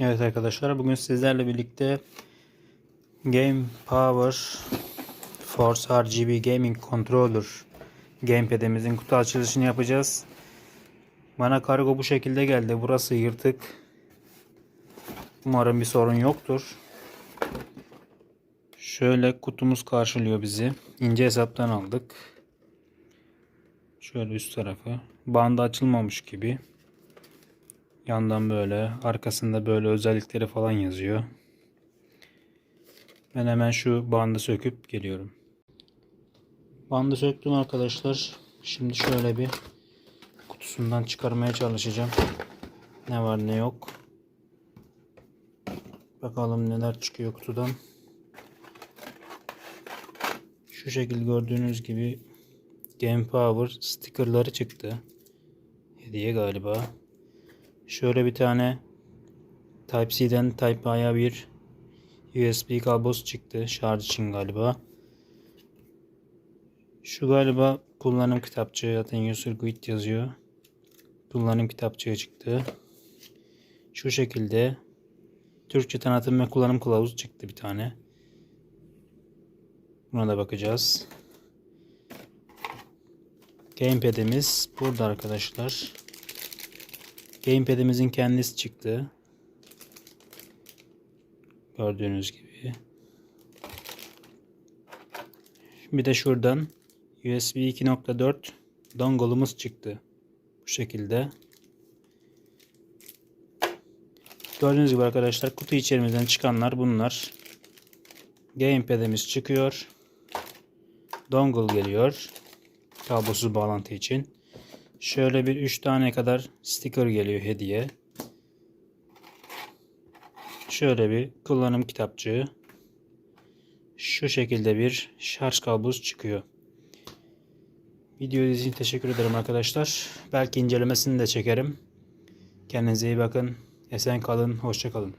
Evet arkadaşlar bugün sizlerle birlikte Game Power Force RGB Gaming Controller Gamepad'imizin kutu açılışını yapacağız. Bana kargo bu şekilde geldi. Burası yırtık. Umarım bir sorun yoktur. Şöyle kutumuz karşılıyor bizi. İnce hesaptan aldık. Şöyle üst tarafı. Bandı açılmamış gibi. Yandan böyle, arkasında böyle özellikleri falan yazıyor. Ben hemen şu bandı söküp geliyorum. Bandı söktüm arkadaşlar. Şimdi şöyle bir kutusundan çıkarmaya çalışacağım. Ne var ne yok. Bakalım neler çıkıyor kutudan. Şu şekil gördüğünüz gibi Game Power stickerları çıktı. Hediye galiba. Şöyle bir tane Type-C'den Type-A'ya bir USB kablosu çıktı. Şarj için galiba. Şu galiba kullanım kitapçığı. Zaten user guide yazıyor. Kullanım kitapçığı çıktı. Şu şekilde Türkçe tanıtım ve kullanım kılavuzu çıktı bir tane. Buna da bakacağız. Gamepad'imiz burada arkadaşlar. Gamepad'imizin kendisi çıktı. Gördüğünüz gibi. Bir de şuradan USB 2.4 dongle'ımız çıktı. Bu şekilde. Gördüğünüz gibi arkadaşlar kutu içerimizden çıkanlar bunlar. Gamepad'imiz çıkıyor. Dongle geliyor. Kablosuz bağlantı için. Şöyle bir 3 tane kadar sticker geliyor hediye. Şöyle bir kullanım kitapçığı. Şu şekilde bir şarj kablosu çıkıyor. Video için teşekkür ederim arkadaşlar. Belki incelemesini de çekerim. Kendinize iyi bakın. Esen kalın. Hoşça kalın.